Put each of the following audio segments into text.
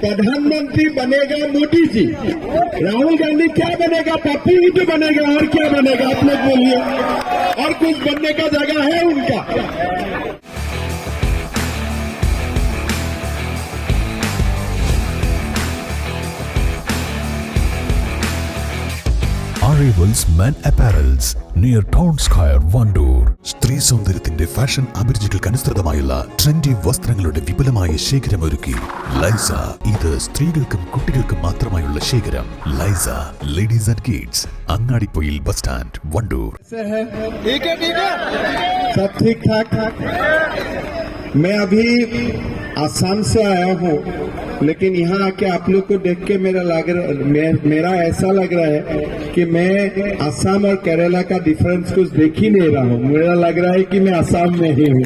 प्रधानमंत्री बनेगा मोदी जी राहुल गांधी क्या बनेगा पप्पू ही तो बनेगा और क्या बनेगा आप लोग बोलिए और कुछ बनने का जगह है उनका arrivals men apparels near town square Vandoor സ്ത്രീ സൗന്ദര്യത്തിന്റെ ഫാഷൻ അഭിരുചികൾക്ക് അനുസൃതമായുള്ള ട്രെൻഡി വസ്ത്രങ്ങളുടെ വിപുലമായ ശേഖരം ഒരുക്കി ലൈസ ഇത് സ്ത്രീകൾക്കും കുട്ടികൾക്കും മാത്രമായുള്ള ശേഖരം ലൈസ ladies and kids Angadippoyil bus stand Vandoor मैं अभी आसाम से आया हूँ लेकिन यहाँ आके आप लोग को देख के मेरा लग रहा मे, मेरा ऐसा लग रहा है कि मैं आसाम और केरला का डिफरेंस कुछ देख ही नहीं रहा हूँ मेरा लग रहा है कि मैं आसाम में ही हूँ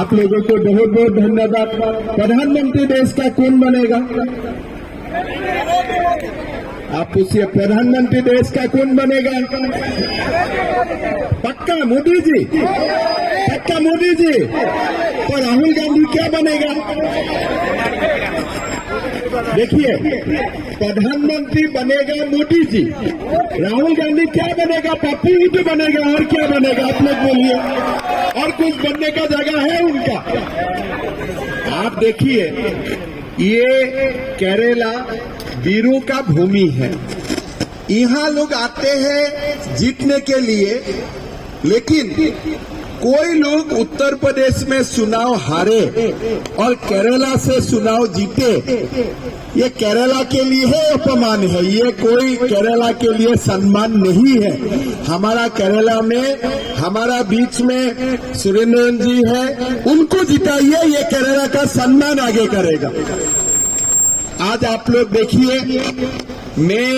आप लोगों को बहुत बहुत धन्यवाद प्रधानमंत्री देश का कौन बनेगा आप पूछिए प्रधानमंत्री देश का कौन बनेगा पक्का मोदी जी पक्का मोदी जी तो राहुल गांधी क्या बनेगा देखिए प्रधानमंत्री बनेगा मोदी जी राहुल गांधी क्या बनेगा पप्पू ही तो बनेगा और क्या बनेगा आप लोग बोलिए और कुछ बनने का जगह है उनका आप देखिए ये केरला बीरू का भूमि है यहाँ लोग आते हैं जीतने के लिए लेकिन कोई लोग उत्तर प्रदेश में चुनाव हारे और केरला से चुनाव जीते ये केरला के लिए अपमान है ये कोई केरला के लिए सम्मान नहीं है हमारा केरला में हमारा बीच में सुरेंद्र जी है उनको जिताइए ये केरला का सम्मान आगे करेगा आज आप लोग देखिए मैं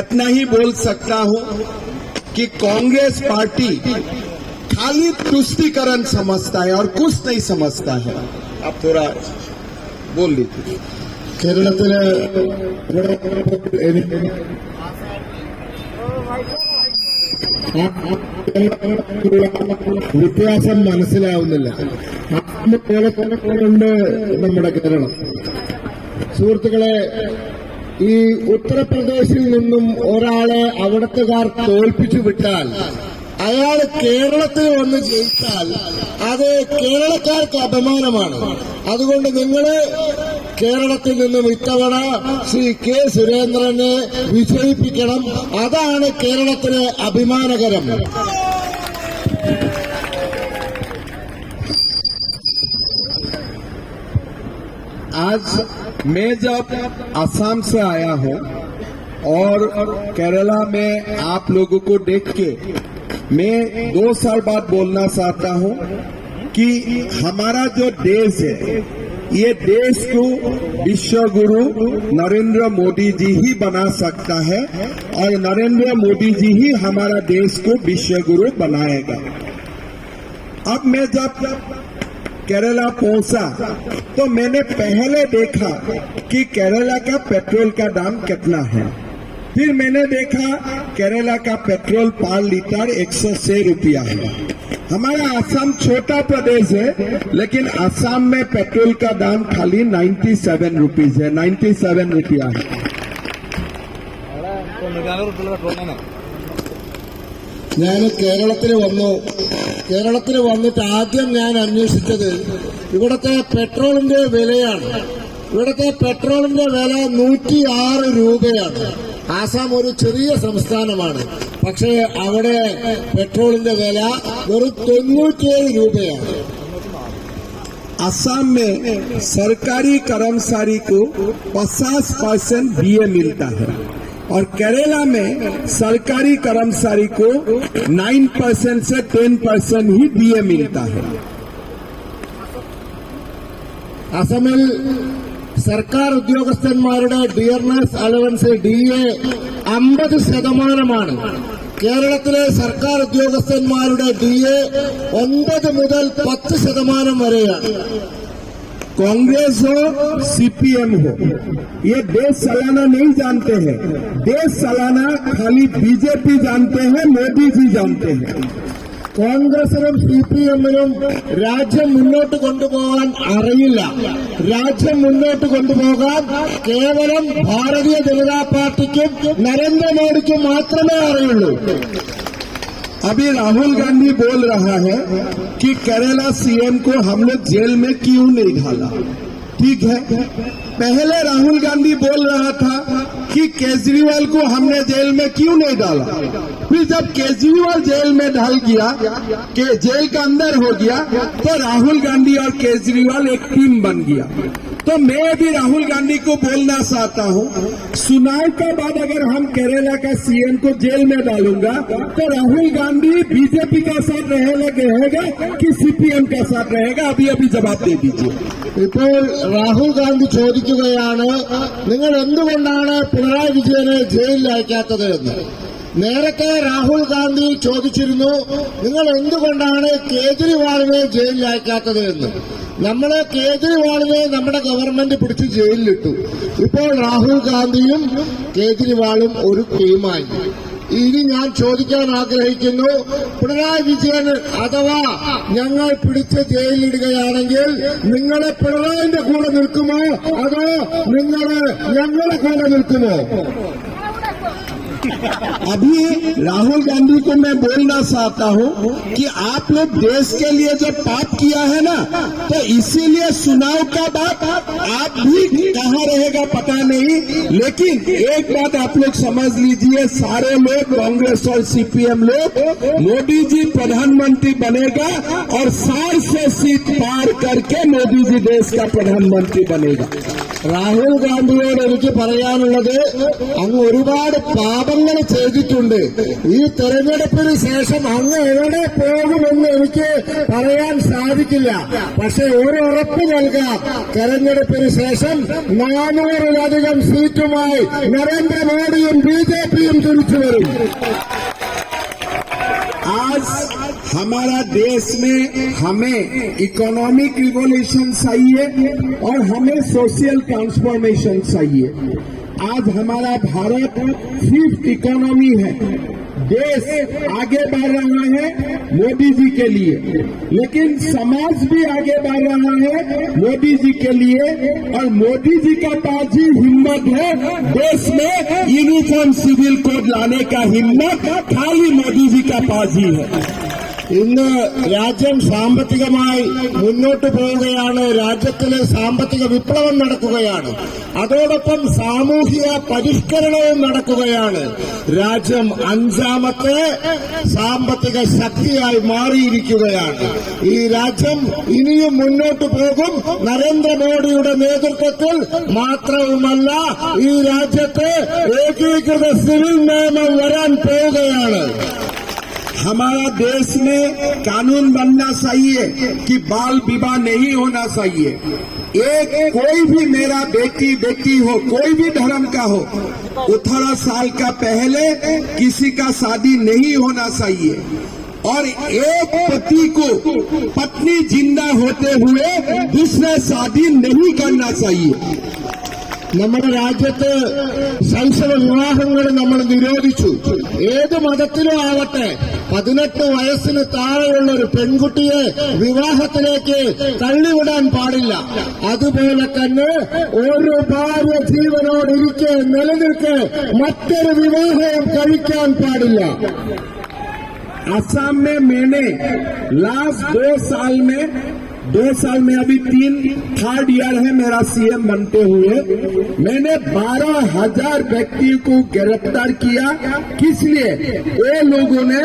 इतना ही बोल सकता हूं कि कांग्रेस पार्टी खाली तुष्टिकरण समझता है और कुछ नहीं समझता है आप थोड़ा बोल लीजिए കേരളത്തിലെ വ്യത്യാസം മനസ്സിലാവുന്നില്ല ആത്മകേരളത്തിലുണ്ട് നമ്മുടെ കേരളം സുഹൃത്തുക്കളെ ഈ ഉത്തർപ്രദേശിൽ നിന്നും ഒരാളെ അവിടത്തുകാർ തോൽപ്പിച്ചു വിട്ടാൽ അയാൾ കേരളത്തിൽ വന്ന് ജയിച്ചാൽ അത് കേരളക്കാർക്ക് അപമാനമാണ് അതുകൊണ്ട് നിങ്ങൾ കേരളത്തിൽ നിന്നും ഇത്തവണ ശ്രീ കെ സുരേന്ദ്രനെ വിജയിപ്പിക്കണം അതാണ് കേരളത്തിന് അഭിമാനകരം आज मैं जब आसाम से आया हूं और केरला में आप लोगों को देख के मैं दो साल बाद बोलना चाहता हूं कि हमारा जो देश है ये देश को विश्व गुरु नरेंद्र मोदी जी ही बना सकता है और नरेंद्र मोदी जी ही हमारा देश को विश्व गुरु बनाएगा अब मैं जब केरला पहुंचा तो मैंने पहले देखा कि केरला का पेट्रोल का दाम कितना है फिर मैंने देखा केरला का पेट्रोल पर लीटर एक सौ छह रुपया है हमारा आसाम छोटा प्रदेश है लेकिन आसाम में पेट्रोल का दाम खाली 97 सेवन रुपीज है 97 सेवन रुपया है ഞാൻ കേരളത്തിൽ വന്നു കേരളത്തിൽ വന്നിട്ട് ആദ്യം ഞാൻ അന്വേഷിച്ചത് ഇവിടുത്തെ പെട്രോളിന്റെ വിലയാണ് ഇവിടുത്തെ പെട്രോളിന്റെ വില നൂറ്റിയാറ് രൂപയാണ് आसाम संस्थान पक्षे अवे पेट्रोलि वे रूपये असम में सरकारी कर्मचारी को पचास परसेंट बीए मिलता है और केरला में सरकारी कर्मचारी को नाइन परसेंट से टेन परसेंट ही बीए मिलता है असम में सरकार उद्योगस्थന്മാരുടെ ഡിയർനസ് അലവൻസ് 50 ശതമാനമാണ് കേരളത്തിലെ സർക്കാർ ഉദ്യോഗസ്ഥന്മാരുടെ ഡിഎ 9 മുതൽ 10 ശതമാനം വരെയാണ് കോൺഗ്രസ്ോ സിപിഎംോ ഈ देश സലാനല്ലേ जानते हैं देश सलाना खाली बीजेपी जानते हैं मोदी जी जानते हैं कांग्रेस रम सीपीएम रम राज्य മുന്നോട്ട് കൊണ്ടുപോകാൻ അറിയില്ല राज्य മുന്നോട്ട് കൊണ്ടുപോകാൻ കേവലം ഭാരതീയ ജനതാ പാർട്ടിക്ക് നരേന്ദ്ര മോദിക്ക് മാത്രമേ അറിയൂ. ابي രാഹുൽ ഗാന്ധി बोल रहा है कि केरला सीएम को हम लोग जेल में क्यों नहीं डाला ठीक है पहले राहुल गांधी बोल रहा था कि केजरीवाल को हमने जेल में क्यों नहीं डाला फिर जब केजरीवाल जेल में ढल गया के जेल का अंदर हो गया तो राहुल गांधी और केजरीवाल एक टीम बन गया तो मैं भी राहुल गांधी को बोलना चाहता हूं सुनाई के बाद अगर हम केरला का सीएम को जेल में डालूंगा तो राहुल गांधी बीजेपी का साथ रहेगा कि सीपीएम का साथ रहेगा अभी अभी जवाब दे दीजिए राहुल गांधी चोदा विजय ने जेल अयका राहुल गांधी चोदच केजरीवा जेल अयका നമ്മളെ കേജ്രിവാളിനെ നമ്മുടെ ഗവൺമെന്റ് പിടിച്ച് ജയിലിലിട്ടു ഇപ്പോൾ രാഹുൽ ഗാന്ധിയും കേജ്രിവാളും ഒരു ടീമായി ഇനി ഞാൻ ചോദിക്കാൻ ആഗ്രഹിക്കുന്നു പിണറായി വിജയൻ അഥവാ ഞങ്ങൾ പിടിച്ച് ജയിലിടുകയാണെങ്കിൽ നിങ്ങളെ പിണറായിന്റെ കൂടെ നിൽക്കുമോ അതോ നിങ്ങൾ ഞങ്ങളുടെ കൂടെ നിൽക്കുമോ अभी राहुल गांधी को मैं बोलना चाहता हूँ कि आप लोग देश के लिए जो पाप किया है ना तो इसीलिए चुनाव का बात आप भी कहा रहेगा पता नहीं लेकिन एक बात आप लोग समझ लीजिए सारे लोग कांग्रेस और सीपीएम लोग मोदी जी प्रधानमंत्री बनेगा और सार से सीट पार करके मोदी जी देश का प्रधानमंत्री बनेगा രാഹുൽ ഗാന്ധിയോട് എനിക്ക് പറയാനുള്ളത് അങ്ങ് ഒരുപാട് പാപങ്ങൾ ചെയ്തിട്ടുണ്ട് ഈ തെരഞ്ഞെടുപ്പിന് ശേഷം അങ്ങ് എവിടെ പോകുമെന്ന് എനിക്ക് പറയാൻ സാധിക്കില്ല പക്ഷെ ഒരു ഉറപ്പ് നൽകാം തെരഞ്ഞെടുപ്പിന് ശേഷം നാനൂറിലധികം സീറ്റുമായി നരേന്ദ്രമോദിയും ബി ജെ പിയും തിരിച്ചു വരും हमारा देश में हमें इकोनॉमिक रिवोल्यूशन चाहिए और हमें सोशल ट्रांसफॉर्मेशन चाहिए आज हमारा भारत फिफ्थ इकोनॉमी है देश आगे बढ़ रहा है मोदी जी के लिए लेकिन समाज भी आगे बढ़ रहा है मोदी जी के लिए और मोदी जी का पास ही हिम्मत है देश में यूनिफॉर्म सिविल कोड लाने का हिम्मत खाली मोदी जी का पाजी है ഇന്ന് രാജ്യം സാമ്പത്തികമായി മുന്നോട്ട് പോവുകയാണ് രാജ്യത്തിന് സാമ്പത്തിക വിപ്ലവം നടക്കുകയാണ് അതോടൊപ്പം സാമൂഹിക പരിഷ്കരണവും നടക്കുകയാണ് രാജ്യം അഞ്ചാമത്തെ സാമ്പത്തിക ശക്തിയായി മാറിയിരിക്കുകയാണ് ഈ രാജ്യം ഇനിയും മുന്നോട്ട് പോകും നരേന്ദ്രമോദിയുടെ നേതൃത്വത്തിൽ മാത്രവുമല്ല ഈ രാജ്യത്തെ ഏകീകൃത സിവിൽ നിയമം വരാൻ പോവുകയാണ് हमारा देश में कानून बनना चाहिए कि बाल विवाह नहीं होना चाहिए एक कोई भी मेरा बेटी बेटी हो कोई भी धर्म का हो अठारह साल का पहले किसी का शादी नहीं होना चाहिए और एक पति को पत्नी जिंदा होते हुए दूसरे शादी नहीं करना चाहिए നമ്മുടെ രാജ്യത്ത് ശൈശവ വിവാഹങ്ങൾ നമ്മൾ നിരോധിച്ചു ഏത് മതത്തിലും ആവട്ടെ പതിനെട്ട് വയസ്സിന് താഴെയുള്ള ഒരു പെൺകുട്ടിയെ വിവാഹത്തിലേക്ക് തള്ളിവിടാൻ പാടില്ല അതുപോലെ തന്നെ ഒരു ഭാര്യ ജീവനോടിരിക്കെ നിലനിൽക്കെ മറ്റൊരു വിവാഹം കഴിക്കാൻ പാടില്ല असम മേനെ ലാസ്റ്റ് लास्ट സാൽമേ साल में दो साल में अभी तीन थर्ड ईयर है मेरा सीएम बनते हुए मैंने बारह हजार व्यक्ति को गिरफ्तार किया किस लिए वो लोगों ने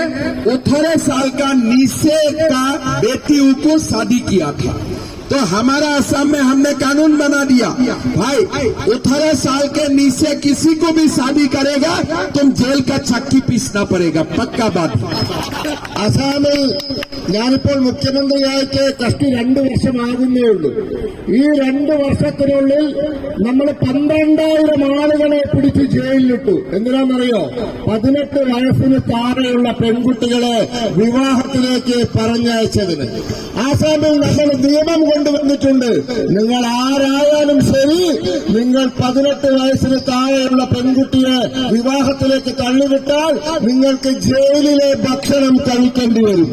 अठारह साल का नीचे का बेटियों को शादी किया था तो हमारा असम में हमने कानून बना दिया भाई अठारह साल के नीचे किसी को भी शादी करेगा तुम जेल का चक्की पीसना पड़ेगा पक्का बात അസാമിൽ ഞാനിപ്പോൾ മുഖ്യമന്ത്രിയായിട്ട് കഷ്ടി രണ്ട് വർഷമാകുന്നേ ഉള്ളൂ ഈ രണ്ട് വർഷത്തിനുള്ളിൽ നമ്മൾ പന്ത്രണ്ടായിരം ആളുകളെ പിടിച്ച് ജയിലിലിട്ടു എന്തിനാണെന്നറിയോ പതിനെട്ട് വയസ്സിന് താഴെയുള്ള പെൺകുട്ടികളെ വിവാഹത്തിലേക്ക് പറഞ്ഞയച്ചതിന് ആസാമിൽ നമ്മൾ നിയമം കൊണ്ട് വന്നിട്ടുണ്ട് നിങ്ങൾ ആരായാലും ശരി നിങ്ങൾ 18 വയസ്സിനു താഴെയുള്ള പെൺകുട്ടിയെ വിവാഹത്തിലേക്ക് കള്ളി വിട്ടാൽ നിങ്ങൾക്ക് ജയിലിലെ പദനം കഴിക്കേണ്ടിവരും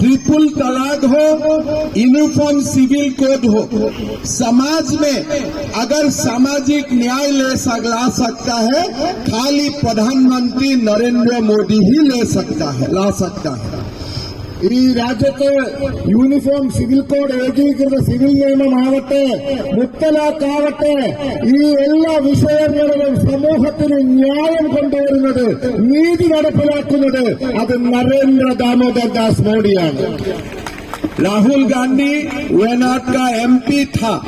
ത്രിപുൾ കലാഡ് ഹോ യൂണിഫോം സിവിൽ കോഡ് ഹോ समाज में अगर सामाजिक न्याय ले सकता सकता है खाली प्रधानमंत्री नरेंद्र मोदी ही ले सकता है ला सकता है राज्य यूनिफोम सिविल कोड ऐकीकृत सिविल नियम आवटे मुतलाकावटे विषय समूह न्याय नीति अब नरेंद्र दामोदर दास मोड़िया राहुल गांधी वेनाथ का एमपी था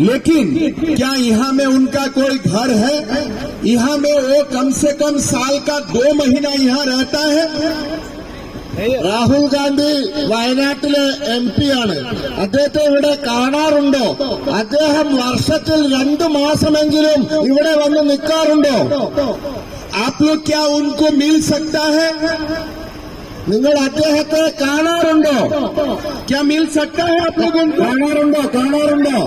लेकिन क्या यहाँ में उनका कोई घर है यहाँ में वो कम से कम साल का दो महीना यहाँ रहता है രാഹുൽ ഗാന്ധി വയനാട്ടിലെ എം പി ആണ് അദ്ദേഹത്തെ ഇവിടെ കാണാറുണ്ടോ അദ്ദേഹം വർഷത്തിൽ രണ്ടു മാസമെങ്കിലും ഇവിടെ വന്ന് നിൽക്കാറുണ്ടോ ആപ് മീൽ ക്യാ നിങ്ങൾ അദ്ദേഹത്തെ കാണാറുണ്ടോ ക്യാ മിൽ സക്താ ഹെ കാണാറുണ്ടോ കാണാറുണ്ടോ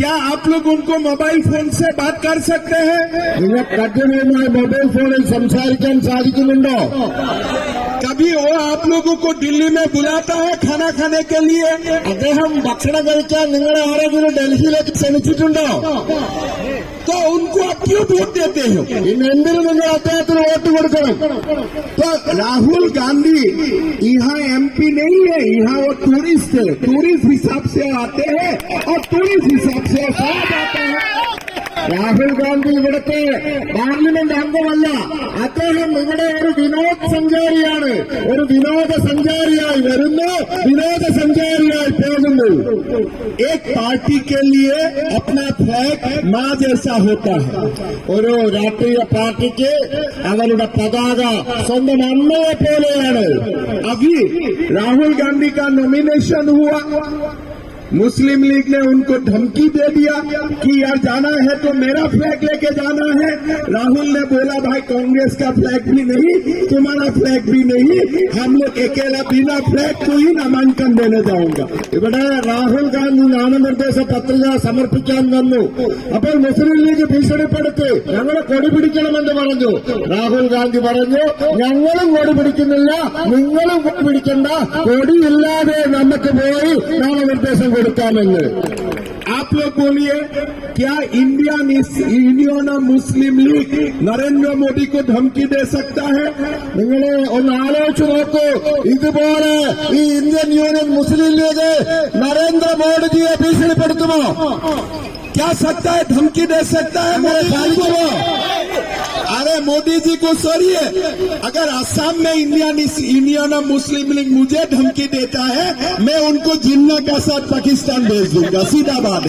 क्या आप लोग उनको मोबाइल फोन से बात कर सकते हैं कठिन मोबाइल फोन संसारिकन सारी तो कभी वो आप लोगों को दिल्ली में बुलाता है खाना खाने के लिए അദ്ദേഹം ഭക്ഷണം കഴിക്കാൻ നിങ്ങളെ डेल्ही लेकर ക്ഷണിച്ചിട്ടുണ്ടോ तो उनको आप क्यों वोट देते हो इंद्रनगर आते हैं तो वोट करो तो राहुल गांधी यहाँ एमपी नहीं है यहाँ वो टूरिस्ट है टूरिस्ट हिसाब से आते हैं और टूरिस्ट हिसाब से आते हैं രാഹുൽ ഗാന്ധി ഇവിടുത്തെ പാർലമെന്റ് അംഗമല്ല അദ്ദേഹം ഇവിടെ ഒരു വിനോദ സഞ്ചാരിയാണ് ഒരു വിനോദ സഞ്ചാരിയായി വരുന്നു വിനോദ സഞ്ചാരിയായി പോകുന്നു एक पार्टी के लिए अपना फ्लैग होता है ഒരു രാഷ്ട്രീയ പാർട്ടിക്ക് അവരുടെ പതാക സ്വന്തം അമ്മയെ പോലെയാണ് അഭി രാഹുൽ ഗാന്ധി കാ നോമിനേഷൻ ഹുവ मुस्लिम लीग ने उनको धमकी दे दिया कि यार जाना है तो मेरा फ्लैग लेके जाना है राहुल ने बोला भाई कांग्रेस का फ्लैग भी नहीं तुम्हारा फ्लैग भी नहीं हम लोग अकेला बिना फ्लैग को ही नामांकन देने जाऊंगा बेटा राहुल गांधी नाम निर्देश पत्र समर्पू अब मुस्लिम लीग भीषण पड़ते ढड़पिड़ा राहुल गांधी परी पिटिका नमुक नाम निर्देश विवेकानंद आप लोग बोलिए क्या India Indian Muslim League Narendra Modi को धमकी दे सकता है उन को आलोचना इन Indian Union Muslim League Narendra Modi ji भीषण पड़ो क्या सकता है धमकी दे सकता है मेरे भाई को अरे मोदी जी को सॉरी है अगर आसाम में India union of Muslim League मुझे धमकी देता है मैं उनको जिन्ना का साथ पाकिस्तान भेज दूंगा सीधा बात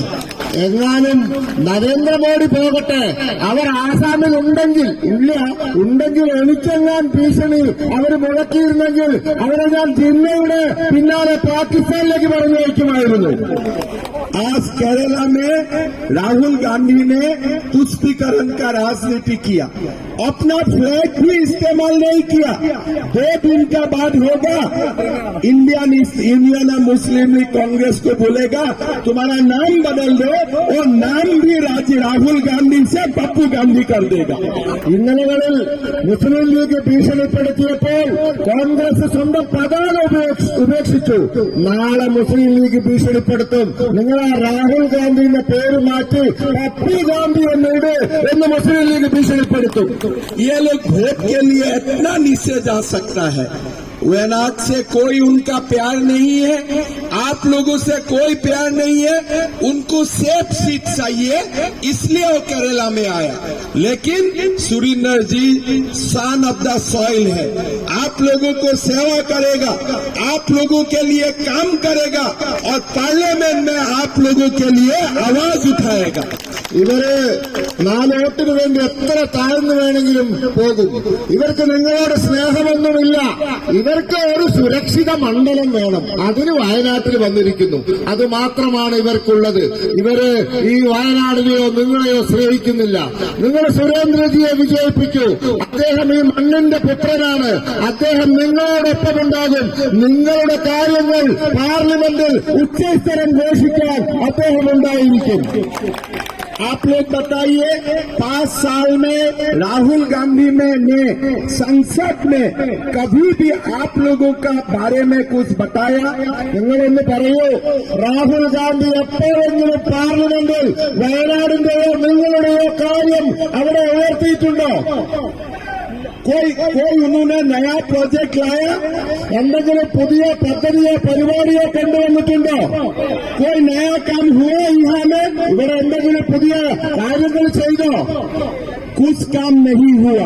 नरेंद्र मोदी पोगटे आसाम इंडिया उलिचंगीषण मुड़की जिन्ना पाकिस्तान मरने आज केरला में राहुल गांधी ने तुष्टीकरण का राजनीति भी किया अपना फ्लैग भी इस्तेमाल नहीं किया दो दिन का बाद होगा Indian Indian Muslim League Congress को बोलेगा तुम्हारा नाम बदल दो और नाम भी राजी राहुल गांधी से पप्पू गांधी कर देगा इन मुस्लिम लीग भीषण पड़ती कांग्रेस स्वंत प्रधान उपेक्षितु നാളെ മുസ്ലിം ലീഗ് ഭീഷണിപ്പെടുത്തും നിങ്ങളാ രാഹുൽ ഗാന്ധിന്റെ പേര് മാറ്റി പപ്പു ഗാന്ധി എന്നിട് मुस्लिम लीग ലീഗ് विषय पर तो ये लोग भोट के लिए इतना नीचे जा सकता है वैनाथ से कोई उनका प्यार नहीं है आप लोगों से कोई प्यार नहीं है उनको सेफ सीट चाहिए इसलिए वो केरला में आया लेकिन Surinder ji son of the soil है आप लोगों को सेवा करेगा आप लोगों के लिए काम करेगा और पार्लियामेंट में आप लोगों के लिए आवाज उठाएगा ഇവര് नाम വേണ്ടി എത്ര താഴ്ന്നു വേണമെങ്കിലും പോകും ഇവർക്ക് ഇവർക്ക് ഒരു സുരക്ഷിത മണ്ഡലം വേണം അതിന് വയനാട്ടിൽ വന്നിരിക്കുന്നു അത് മാത്രമാണ് ഇവർക്കുള്ളത് ഇവര് ഈ വയനാടിനെയോ നിങ്ങളെയോ സ്നേഹിക്കുന്നില്ല നിങ്ങൾ സുരേന്ദ്രജിയെ വിജയിപ്പിക്കൂ അദ്ദേഹം ഈ മണ്ണിന്റെ പുത്രനാണ് അദ്ദേഹം നിങ്ങളോടൊപ്പം ഉണ്ടാകും നിങ്ങളുടെ കാര്യങ്ങൾ പാർലമെന്റിൽ ഉച്ചസ്ഥരം ഘോഷിക്കാൻ അദ്ദേഹം ഉണ്ടായിരിക്കും आप लोग बताइए 5 साल में राहुल गांधी ने संसद में कभी भी आप लोगों का बारे में कुछ बताया इंगलुंनो പറയൂ രാഹുൽ ഗാന്ധി ഏറ്റവും പാർലമെന്റിൽ വയനാട്ടിലൂടെ നിങ്ങളുടെോ കാര്യം അവർ ഉയർത്തിയിട്ടുണ്ട് कोई कोई उन्होंने नया प्रोजेक्ट लाया എന്തെങ്കിലും പുതിയ പദ്ധതിയോ പരിപാടിയോ കൊണ്ടുവന്നിട്ടുണ്ടോ കോയി നയാ കാം ഹുവേ ഇഹാമേ ഇവരെ എന്തെങ്കിലും പുതിയ കാര്യങ്ങൾ ചെയ്തോ कुछ काम नहीं हुआ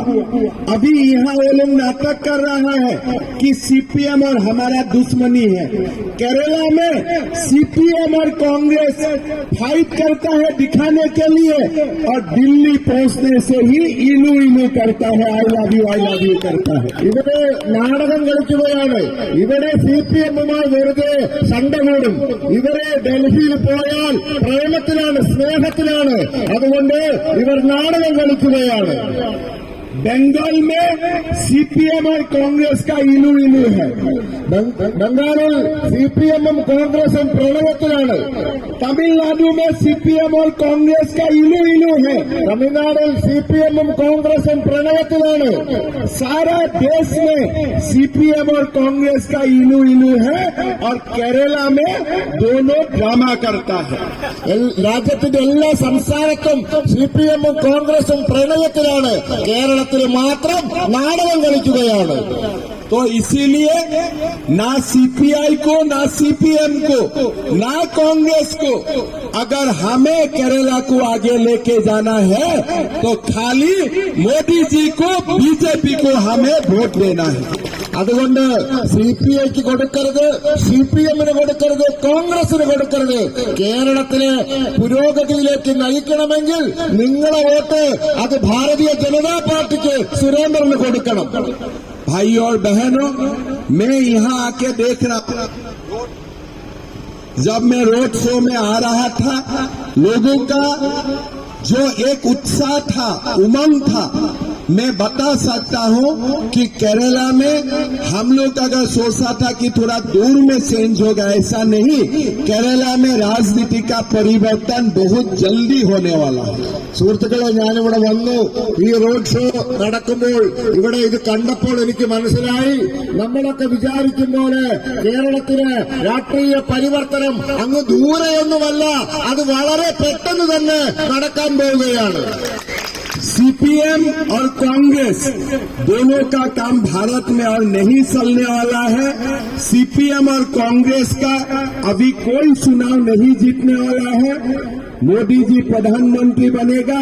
अभी यहाँ वो लोग नाटक कर रहा है कि सीपीएम और हमारा दुश्मनी है केरला में सीपीएम और कांग्रेस फाइट करता है दिखाने के लिए और दिल्ली पहुंचने से ही इनू इनू करता है I love you I love you करता है इधर नाटक കളിക്കുകയാണ് ഇവിടെ സി പി എമ്മുമായി വെറുതെ സണ്ട കൂടും ഇവരെ ഡൽഹിയിൽ പോയാൽ പ്രേമത്തിലാണ് സ്നേഹത്തിലാണ് Amen. बंगाल में सीपीएम और कांग्रेस का इलू इलू है ബംഗാളിൽ സി പി എമ്മും കോൺഗ്രസും പ്രണവത്തിലാണ് തമിഴ്നാടുമേ സി പി എം ഓർ കോൺഗ്രസ് ഇലു ഇലു ഹെ തമിഴ്നാടിൽ സി പി എമ്മും കോൺഗ്രസും പ്രണവത്തിലാണ് സാരാ ദേശ് മേ സി പി എം ഓർ കോൺഗ്രസ് ഇലു ഇലു ഹെ ഓർ കേരള മേ ദോനോ ഡ്രാമ കർത്താ ഹെ രാജ്യത്തിന്റെ എല്ലാ സംസ്ഥാനത്തും സി പി എമ്മും കോൺഗ്രസും പ്രണയത്തിലാണ് കേരള കേരളത്തിൽ तो इसीलिए ना सीपीआई को ना सीपीएम को ना कांग्रेस को अगर हमें केरला को आगे लेके जाना है तो खाली मोदी जी को बीजेपी को हमें वोट देना है അതുകൊണ്ട് സി പി ഐക്ക് കൊടുക്കരുത് സി പി എമ്മിന് കൊടുക്കരുത് കോൺഗ്രസിന് കൊടുക്കരുത് കേരളത്തിലെ പുരോഗതിയിലേക്ക് നയിക്കണമെങ്കിൽ നിങ്ങളെ വോട്ട് അത് ഭാരതീയ ജനതാ പാർട്ടിക്ക് സുരേന്ദ്രന് കൊടുക്കണം भाइयों और बहनों मैं यहाँ आके देख रहा जब मैं रोड शो में आ रहा था लोगों का जो एक उत्साह था उमंग था मैं बता सकता हूं कि केरला में हम लोग अगर सोचा था कि थोड़ा दूर में चेंज होगा ऐसा नहीं केरला में राजनीति का परिवर्तन बहुत जल्दी होने वाला है സുഹൃത്തുക്കളെ ഞാനിവിടെ വന്നു ഈ റോഡ് ഷോ നടക്കുമ്പോൾ ഇവിടെ ഇത് കണ്ടപ്പോൾ എനിക്ക് മനസ്സിലായി നമ്മളൊക്കെ വിചാരിക്കും പോലെ കേരളത്തിന് രാഷ്ട്രീയ പരിവർത്തനം അങ്ങ് ദൂരെയൊന്നുമല്ല അത് വളരെ പെട്ടെന്ന് തന്നെ നടക്കാൻ പോവുകയാണ് सीपीएम और कांग्रेस दोनों का काम भारत में और नहीं चलने वाला है सीपीएम और कांग्रेस का अभी कोई चुनाव नहीं जीतने वाला है मोदी जी प्रधानमंत्री बनेगा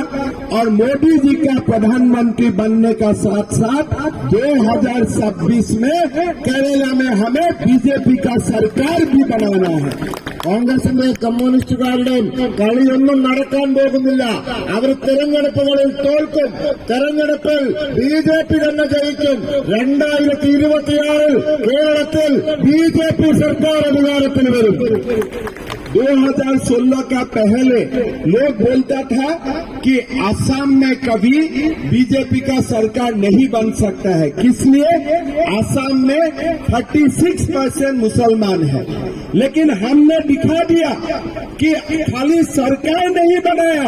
और मोदी जी का प्रधानमंत्री बनने का साथ साथ 2026 में केरला में हमें बीजेपी का सरकार भी बनाना है കോൺഗ്രസിന്റെ കമ്മ്യൂണിസ്റ്റുകാരുടെ കളിയൊന്നും നടക്കാൻ പോകുന്നില്ല അവർ തെരഞ്ഞെടുപ്പുകളിൽ തോൽക്കും തെരഞ്ഞെടുപ്പിൽ ബി ജെ പി തന്നെ ജയിക്കും രണ്ടായിരത്തി ഇരുപത്തിയാറിൽ കേരളത്തിൽ ബി ജെ പി സർക്കാർ അധികാരത്തിൽ വരും 2016 का पहले लोग बोलता था कि आसाम में कभी बीजेपी का सरकार नहीं बन सकता है किस लिए आसाम में 36 परसेंट मुसलमान है लेकिन हमने दिखा दिया कि खाली सरकार नहीं बनाया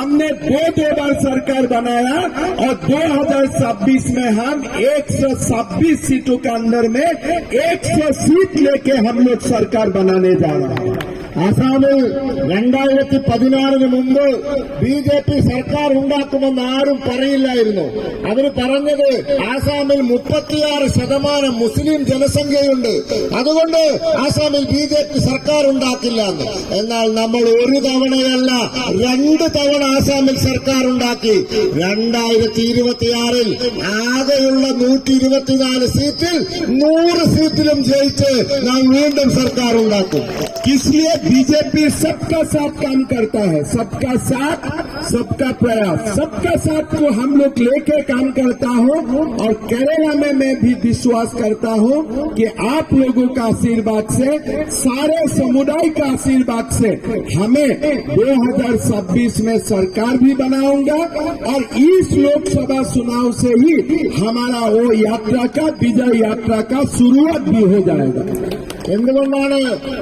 हमने दो दो बार सरकार बनाया और 2026 में हम 126 सीटों के अंदर में 100 सीट लेके हम लोग सरकार बनाने जा रहे हैं അസാമിൽ രണ്ടായിരത്തി പതിനാറിന് മുമ്പ് ബി ജെ പി സർക്കാർ ഉണ്ടാക്കുമെന്ന് ആരും പറയില്ലായിരുന്നു അവർ പറഞ്ഞത് ആസാമിൽ മുപ്പത്തിയാറ് ശതമാനം മുസ്ലിം ജനസംഖ്യയുണ്ട് അതുകൊണ്ട് ആസാമിൽ ബി ജെ പി സർക്കാർ ഉണ്ടാക്കില്ല എന്ന് എന്നാൽ നമ്മൾ ഒരു തവണയല്ല രണ്ട് തവണ ആസാമിൽ സർക്കാർ ഉണ്ടാക്കി രണ്ടായിരത്തി ഇരുപത്തിയാറിൽ ആകെയുള്ള നൂറ്റി ഇരുപത്തിനാല് സീറ്റിൽ നൂറ് സീറ്റിലും ജയിച്ച് നാം വീണ്ടും സർക്കാർ ഉണ്ടാക്കും इसलिए बीजेपी सबका साथ काम करता है सबका साथ सबका प्रयास सबका साथ को तो हम लोग लेके काम करता हूँ और केरला में मैं भी विश्वास करता हूँ कि आप लोगों का आशीर्वाद से सारे समुदाय का आशीर्वाद से हमें 2026 में सरकार भी बनाऊंगा और इस लोकसभा चुनाव से ही हमारा वो यात्रा का विजय यात्रा का शुरुआत भी हो जाएगा എന്തുകൊണ്ടാണ്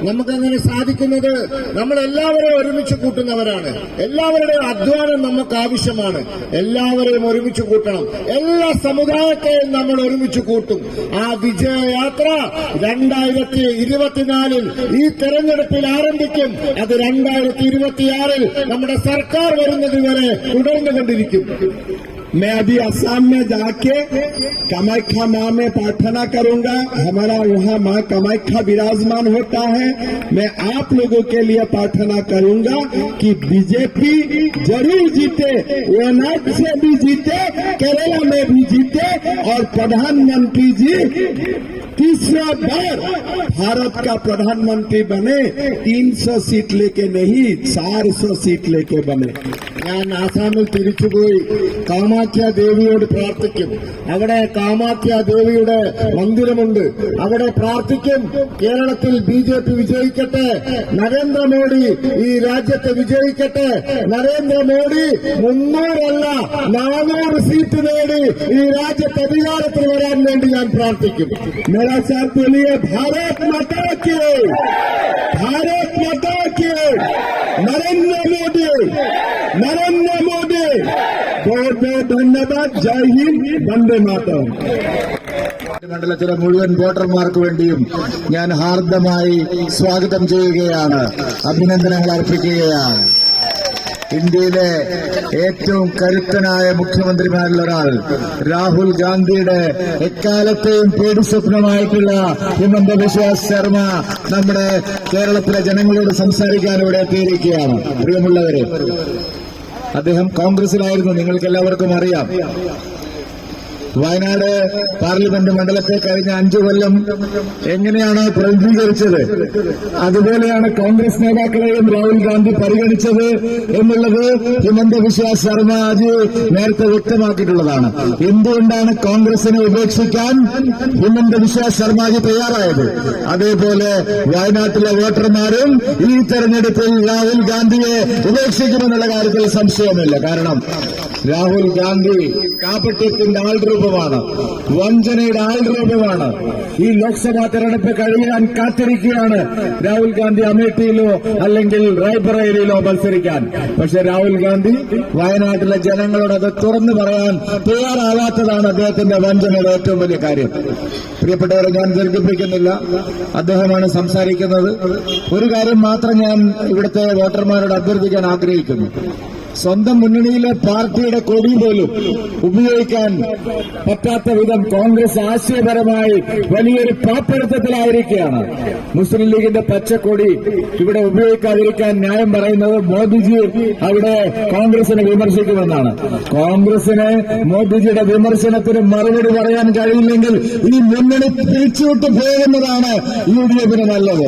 നമുക്കങ്ങനെ സാധിക്കുന്നത് നമ്മൾ എല്ലാവരെയും ഒരുമിച്ച് കൂട്ടുന്നവരാണ് എല്ലാവരുടെയും അധ്വാനം നമുക്ക് ആവശ്യമാണ് എല്ലാവരെയും ഒരുമിച്ച് കൂട്ടണം എല്ലാ സമുദായത്തെയും നമ്മൾ ഒരുമിച്ച് കൂട്ടും ആ വിജയയാത്ര രണ്ടായിരത്തി ഇരുപത്തിനാലിൽ ഈ തെരഞ്ഞെടുപ്പിൽ ആരംഭിക്കും അത് രണ്ടായിരത്തി ഇരുപത്തിയാറിൽ നമ്മുടെ സർക്കാർ വരുന്നത് വരെ തുടർന്നുകൊണ്ടിരിക്കും मैं अभी असम में जाके कामाख्या माँ में प्रार्थना करूंगा हमारा वहाँ माँ कामाख्या विराजमान होता है मैं आप लोगों के लिए प्रार्थना करूंगा कि बीजेपी जरूर जीते वयनाड से भी जीते केरला में भी जीते और प्रधानमंत्री जी तीसरा बार भारत का प्रधानमंत्री बने 300 सीट लेके नहीं 400 सीट लेके बने ഞാൻ ആസാമിൽ തിരിച്ചുപോയി കാമാഖ്യ ദേവിയോട് പ്രാർത്ഥിക്കും അവിടെ കാമാഖ്യ ദേവിയുടെ മന്ദിരമുണ്ട് അവിടെ പ്രാർത്ഥിക്കും കേരളത്തിൽ ബി ജെ പി വിജയിക്കട്ടെ നരേന്ദ്രമോദി ഈ രാജ്യത്തെ വിജയിക്കട്ടെ നരേന്ദ്രമോദി മുന്നൂറല്ല നാനൂറ് സീറ്റ് നേടി ഈ രാജ്യത്തെ അധികാരത്തിൽ വരാൻ വേണ്ടി ഞാൻ പ്രാർത്ഥിക്കും झगड़ा साहब बोलिए भारत माता के भारत माता के नरेंद्र मोदी नरेंद्र मोदी बहुत बहुत धन्यवाद जय हिंद वंदे माता മണ്ഡലത്തിലെ മുഴുവൻ വോട്ടർമാർക്ക് വേണ്ടിയും ഞാൻ ഹാർദമായി സ്വാഗതം ചെയ്യുകയാണ് അഭിനന്ദനങ്ങൾ അർപ്പിക്കുകയാണ് ഇന്ത്യയിലെ ഏറ്റവും കരുത്തനായ മുഖ്യമന്ത്രിമാരിൽ ഒരാൾ രാഹുൽ ഗാന്ധിയുടെ എക്കാലത്തെയും പേടി സ്വപ്നമായിട്ടുള്ള ഹിമന്ത വിശ്വാസ് ശർമ്മ നമ്മുടെ കേരളത്തിലെ ജനങ്ങളോട് സംസാരിക്കാൻ ഇവിടെ എത്തിയിരിക്കുകയാണ് പ്രിയമുള്ളവരെ അദ്ദേഹം കോൺഗ്രസിലായിരുന്നു നിങ്ങൾക്ക് എല്ലാവർക്കും അറിയാം വയനാട് പാർലമെന്റ് മണ്ഡലത്തെ കഴിഞ്ഞ അഞ്ചു കൊല്ലം എങ്ങനെയാണ് പ്രതിനിധീകരിച്ചത് അതുപോലെയാണ് കോൺഗ്രസ് നേതാക്കളെയും രാഹുൽ ഗാന്ധി പരിഗണിച്ചത് എന്നുള്ളത് ഹിമന്ത വിശ്വാസ് ശർമ്മ ജി നേരത്തെ വ്യക്തമാക്കിയിട്ടുള്ളതാണ് എന്തുകൊണ്ടാണ് കോൺഗ്രസിനെ ഉപേക്ഷിക്കാൻ ഹിമന്ത വിശ്വാസ് ശർമ്മ തയ്യാറായത് അതേപോലെ വയനാട്ടിലെ വോട്ടർമാരും ഈ തെരഞ്ഞെടുപ്പിൽ രാഹുൽ ഗാന്ധിയെ ഉപേക്ഷിക്കുമെന്നുള്ള കാര്യത്തിൽ സംശയമില്ല കാരണം രാഹുൽ ഗാന്ധി കാപ്പട്ടത്തിന്റെ ആൾ രൂപമാണ് വഞ്ചനയുടെ ആൾ രൂപമാണ് ഈ ലോക്സഭാ തെരഞ്ഞെടുപ്പ് കഴിയാൻ കാത്തിരിക്കുകയാണ് രാഹുൽ ഗാന്ധി അമേഠിയിലോ അല്ലെങ്കിൽ റായ്ബറേലിയിലോ മത്സരിക്കാൻ പക്ഷെ രാഹുൽ ഗാന്ധി വയനാട്ടിലെ ജനങ്ങളോട് അത് തുറന്നു പറയാൻ തയ്യാറാവാത്തതാണ് അദ്ദേഹത്തിന്റെ വഞ്ചനയുടെ ഏറ്റവും വലിയ കാര്യം പ്രിയപ്പെട്ടവരെ ഞാൻ ദീർഘിപ്പിക്കുന്നില്ല അദ്ദേഹമാണ് സംസാരിക്കുന്നത് ഒരു കാര്യം മാത്രം ഞാൻ ഇവിടുത്തെ വോട്ടർമാരോട് അഭ്യർത്ഥിക്കാൻ ആഗ്രഹിക്കുന്നു സ്വന്തം മുന്നണിയിലെ പാർട്ടിയുടെ കൊടി പോലും ഉപയോഗിക്കാൻ പറ്റാത്ത വിധം കോൺഗ്രസ് ആശയപരമായി വലിയൊരു പാപ്പരത്വത്തിലായിരിക്കുകയാണ് മുസ്ലിം ലീഗിന്റെ പച്ചക്കൊടി ഇവിടെ ഉപയോഗിക്കാതിരിക്കാൻ ന്യായം പറയുന്നത് മോദിജി അവിടെ കോൺഗ്രസിനെ വിമർശിക്കുമെന്നാണ് കോൺഗ്രസിന് മോദിജിയുടെ വിമർശനത്തിന് മറുപടി പറയാൻ കഴിയില്ലെങ്കിൽ ഈ മുന്നണി പിരിച്ചുവിട്ട് പോകുന്നതാണ് യു ഡി എഫിന് നല്ലത്